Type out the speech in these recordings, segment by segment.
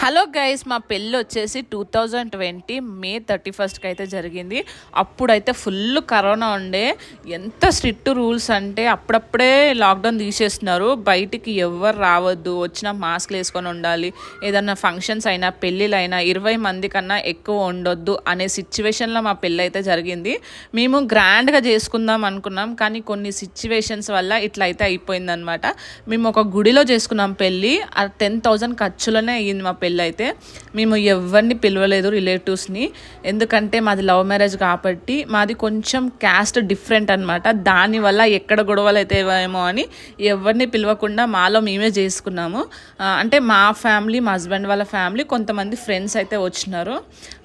Hello guys మా పెళ్ళి వచ్చేసి two thousand twenty May thirty ఫస్ట్కి అయితే జరిగింది. అప్పుడైతే ఫుల్ కరోనా ఉండే. ఎంత స్ట్రిక్ట్ రూల్స్ అంటే అప్పుడప్పుడే లాక్డౌన్ తీసేస్తున్నారు. బయటికి ఎవరు రావద్దు. వచ్చిన మాస్క్లు వేసుకొని ఉండాలి. ఏదన్నా ఫంక్షన్స్ అయినా పెళ్ళిళ్ళైనా ఇరవై మంది కన్నా ఎక్కువ ఉండొద్దు అనే సిచ్యువేషన్లో మా పెళ్ళి అయితే జరిగింది. మేము గ్రాండ్గా చేసుకుందాం అనుకున్నాం. కానీ కొన్ని సిచ్యువేషన్స్ వల్ల ఇట్లా అయితే అయిపోయిందనమాట మేము ఒక గుడిలో చేసుకున్నాం పెళ్ళి. ఆ టెన్ థౌజండ్ ఖర్చులోనే అయ్యింది మా పెళ్ళి అయితే మేము ఎవరిని పిలవలేదు రిలేటివ్స్ని. ఎందుకంటే మాది లవ్ మ్యారేజ్ కాబట్టి మాది కొంచెం క్యాస్ట్ డిఫరెంట్ అనమాట దానివల్ల ఎక్కడ గొడవలు అయితే ఏమో అని ఎవరిని పిలవకుండా మాలో మేమే చేసుకున్నాము. అంటే మా ఫ్యామిలీ మా హస్బెండ్ వాళ్ళ ఫ్యామిలీ కొంతమంది ఫ్రెండ్స్ అయితే వచ్చినారు.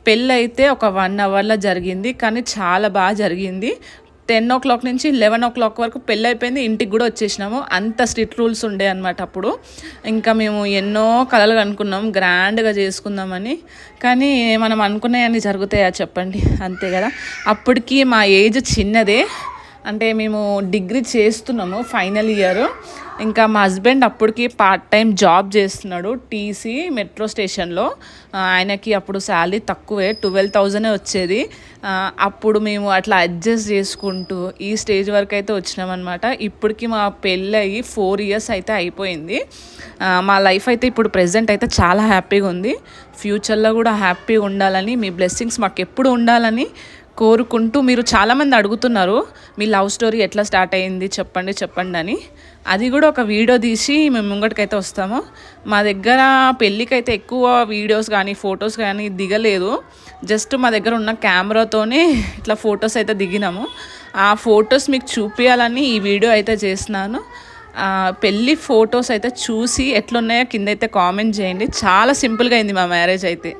పెళ్ళి అయితే ఒక వన్ అవర్లో జరిగింది కానీ చాలా బాగా జరిగింది. టెన్ ఓ క్లాక్ నుంచి లెవెన్ ఓ క్లాక్ వరకు పెళ్ళి అయిపోయింది ఇంటికి కూడా వచ్చేసినాము. అంత స్ట్రిక్ట్ రూల్స్ ఉండే అనమాట అప్పుడు. ఇంకా మేము ఎన్నో కళలు అనుకున్నాం గ్రాండ్గా చేసుకుందామని. కానీ మనం అనుకున్నాయని జరుగుతాయా చెప్పండి. అంతే కదా. అప్పటికి మా ఏజ్ చిన్నదే. అంటే మేము డిగ్రీ చేస్తున్నాము ఫైనల్ ఇయర్. ఇంకా మా హస్బెండ్ అప్పటికి పార్ట్ టైం జాబ్ చేస్తున్నాడు టీసీ మెట్రో స్టేషన్లో. ఆయనకి అప్పుడు శాలరీ తక్కువే ట్వెల్వ్ థౌజండే వచ్చేది. అప్పుడు మేము అట్లా అడ్జస్ట్ చేసుకుంటూ ఈ స్టేజ్ వరకు అయితే వచ్చినామన్నమాట. ఇప్పటికి మా పెళ్ళి అయ్యి ఫోర్ ఇయర్స్ అయితే అయిపోయింది. మా లైఫ్ అయితే ఇప్పుడు ప్రెసెంట్ అయితే చాలా హ్యాపీగా ఉంది. ఫ్యూచర్లో కూడా హ్యాపీగా ఉండాలని మీ బ్లెస్సింగ్స్ మాకు ఎప్పుడు ఉండాలని కోరుకుంటూ మీరు చాలామంది అడుగుతున్నారు మీ లవ్ స్టోరీ ఎట్లా స్టార్ట్ అయ్యింది చెప్పండి చెప్పండి అని. అది కూడా ఒక వీడియో తీసి మేము ముంగటికైతే వస్తాము. మా దగ్గర పెళ్ళికైతే ఎక్కువ వీడియోస్ కానీ ఫొటోస్ కానీ దిగలేదు. జస్ట్ మా దగ్గర ఉన్న కెమెరాతోనే ఇట్లా ఫొటోస్ అయితే దిగినాము. ఆ ఫొటోస్ మీకు చూపించాలని ఈ వీడియో అయితే చేస్తున్నాను. పెళ్ళి ఫొటోస్ అయితే చూసి ఎట్లున్నాయో కింద అయితే కామెంట్ చేయండి. చాలా సింపుల్గా అయింది మా మ్యారేజ్ అయితే.